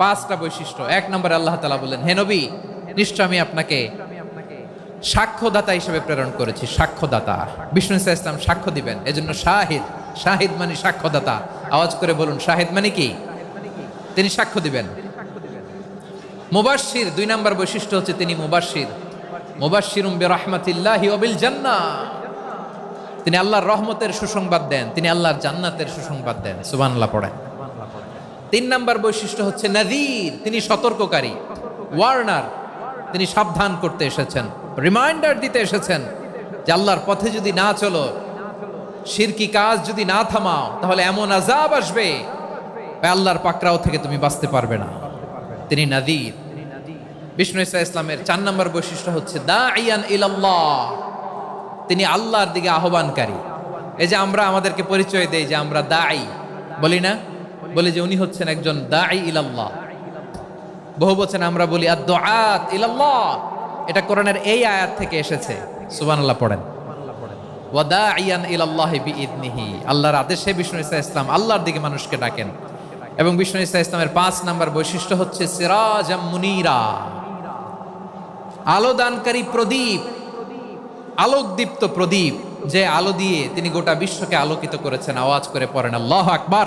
পাঁচটা বৈশিষ্ট্য। এক নম্বরে আল্লাহ তালা বললেন, হে নবী, নিশ্চয় আমি আপনাকে সাক্ষ্যদাতা হিসেবে প্রেরণ করেছি, সাক্ষ্যদাতা। বিষ্ণু ইসা ইসলাম সাক্ষ্য দিবেন, এজন্য শাহিদ শাহিদ মানে সাক্ষ্যদাতা। আওয়াজ করে বলুন, শাহিদ মানে কি? তিনি সাক্ষ্য দিবেন। মুবাশির দুই নম্বর বৈশিষ্ট্য হচ্ছে তিনি মুবাশির মুবাশিরুম বে রহমাতিল্লাহি অবিল জান্নাহ তিনি আল্লাহর রহমতের সুসংবাদ দেন, তিনি আল্লাহর জান্নাতের সুসংবাদ দেন। সুবহানাল্লাহ পড়েন। তিন নাম্বার বৈশিষ্ট্য হচ্ছে নাদির, তিনি সতর্ককারী। ওয়ার্নার, তিনি সাবধান করতে এসেছেন। রিমাইন্ডার দিতে এসেছেন যে আল্লাহর পথে যদি না চলো শিরকি কাজ যদি না থামাও, তাহলে এমন আজাব আসবে আল্লাহর পাকরাও থেকে তুমি বাঁচতে পারবে না। তিনি নাদির। বিষ্ণু ইসা ইসলামের চার নম্বর বৈশিষ্ট্য হচ্ছে দা ইয়ান ইলাল্লাহ তিনি আল্লাহর দিকে আহ্বানকারী। এই যে আমরা আমাদেরকে পরিচয় দেই যে আমরা দাই বলি না? বলি যে উনি হচ্ছেন একজন দাই ইলাল্লাহ। বহু বচনে আমরা বলি আদ ইলাল্লাহ। এটা কোরআনের এই আয়াত থেকে এসেছে। সুবহানাল্লাহ পড়েন। মানুষকে ডাকেন। এবং ইসলামের পাঁচ নাম্বার বৈশিষ্ট্য হচ্ছে আলো দানকারী প্রদীপ, আলোকদীপ্ত প্রদীপ, যে আলো দিয়ে তিনি গোটা বিশ্বকে আলোকিত করেছেন। আওয়াজ করে পড়েন আল্লাহ আকবার।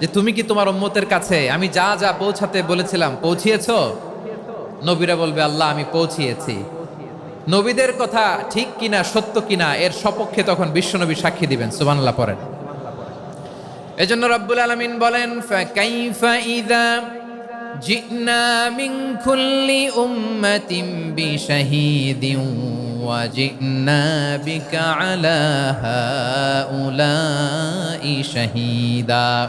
যে তুমি কি তোমার উম্মতের কাছে, আমি যা যা পৌঁছাতে বলেছিলাম, পৌঁছিয়েছ? নবীরা বলবে, আল্লাহ, আমি পৌঁছিয়েছি। নবীদের কথা ঠিক কিনা, সত্য কিনা, এর সপক্ষে তখন বিশ্বনবী সাক্ষী দিবেন, সুবহানাল্লাহ পড়েন। এজন্য রব্বুল আলামিন বলেন হাউলাই শাহিদা।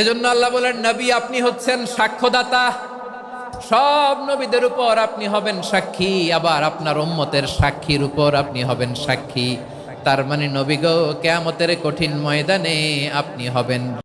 এজন্য আল্লাহ বলেন, নবী, আপনি হচ্ছেন সাক্ষ্যদাতা। সব নবীদের উপর আপনি হবেন সাক্ষী, আবার আপনার উম্মতের সাক্ষীর উপর আপনি হবেন সাক্ষী। তার মানে নবীগ গো, কেয়ামতের কঠিন ময়দানে আপনি হবেন